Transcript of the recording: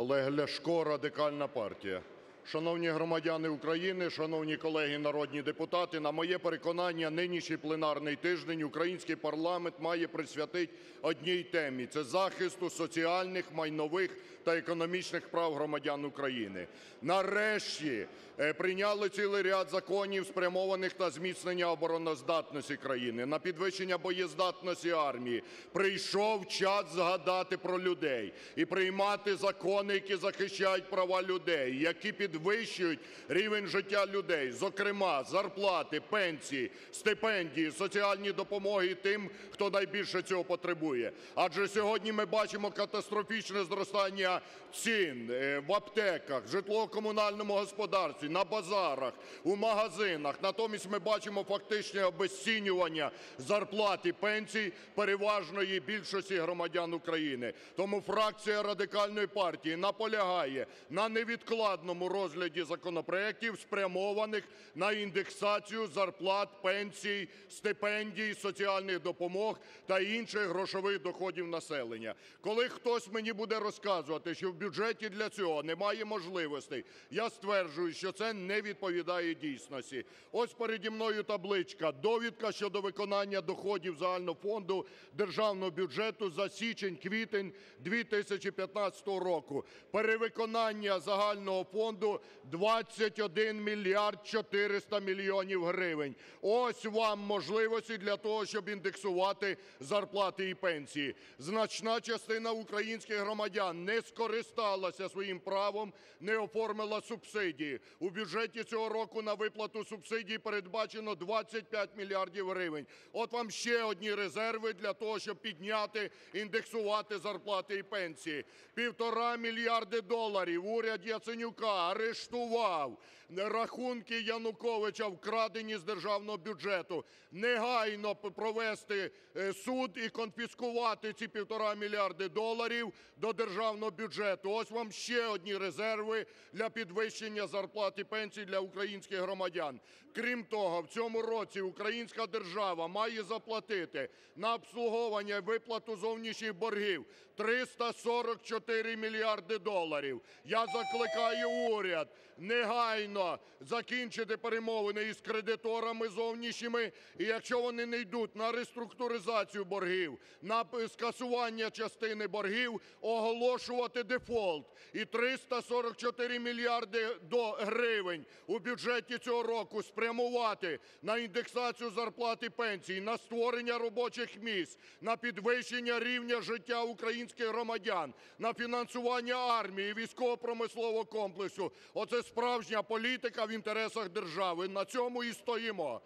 Олег Ляшко, Радикальна партія. Шановні громадяни України, шановні колеги народні депутати, на моє переконання, нинішній пленарний тиждень український парламент має присвятити одній темі – це захисту соціальних, майнових та економічних прав громадян України. Нарешті е, прийняли цілий ряд законів, спрямованих на зміцнення обороноздатності країни, на підвищення боєздатності армії. Прийшов час згадати про людей і приймати закони, які захищають права людей, які підвищують рівень життя людей, зокрема зарплати, пенсії, стипендії, соціальні допомоги тим, хто найбільше цього потребує. Адже сьогодні ми бачимо катастрофічне зростання цін е, в аптеках, житлово-комунальному господарстві, на базарах, у магазинах. Натомість ми бачимо фактичне обезцінювання зарплат і пенсій переважної більшості громадян України. Тому фракція Радикальної партії наполягає на невідкладному розгляді законопроектів, спрямованих на індексацію зарплат, пенсій, стипендій, соціальних допомог та інших грошових доходів населення. Коли хтось мені буде розказувати, що в бюджеті для цього немає можливостей, я стверджую, що це не відповідає дійсності. Ось переді мною табличка: довідка щодо виконання доходів загального фонду державного бюджету за січень-квітень 2015 року. Перевиконання загального фонду 21 мільярд 400 мільйонів гривень. Ось вам можливості для того, щоб індексувати зарплати і пенсії. Значна частина українських громадян не скористалася своїм правом, не оформила субсидії. У бюджеті цього року на виплату субсидій передбачено 25 мільярдів гривень. От вам ще одні резерви для того, щоб підняти, індексувати зарплати і пенсії. Півтора мільярди доларів уряд Яценюка арештував. Рахунки Януковича вкрадені з державного бюджету. Негайно провести е, суд і конфіскувати ці півтора мільярди доларів до державного бюджету. Ось вам ще одні резерви для підвищення зарплат і пенсій для українських громадян. Крім того, в цьому році українська держава має заплатити на обслуговування і виплату зовнішніх боргів 344 мільярди доларів. Я закликаю уряд негайно закінчити перемовини із кредиторами зовнішніми, і якщо вони не йдуть на реструктуризацію боргів, на скасування частини боргів, оголошувати дефолт. І 344 мільярди до гривень у бюджеті цього року спрямувати на індексацію зарплат і пенсій, на створення робочих місць, на підвищення рівня життя українських громадян, на фінансування армії, військово-промислового комплексу. Оце справжня політика в інтересах держави. На цьому і стоїмо.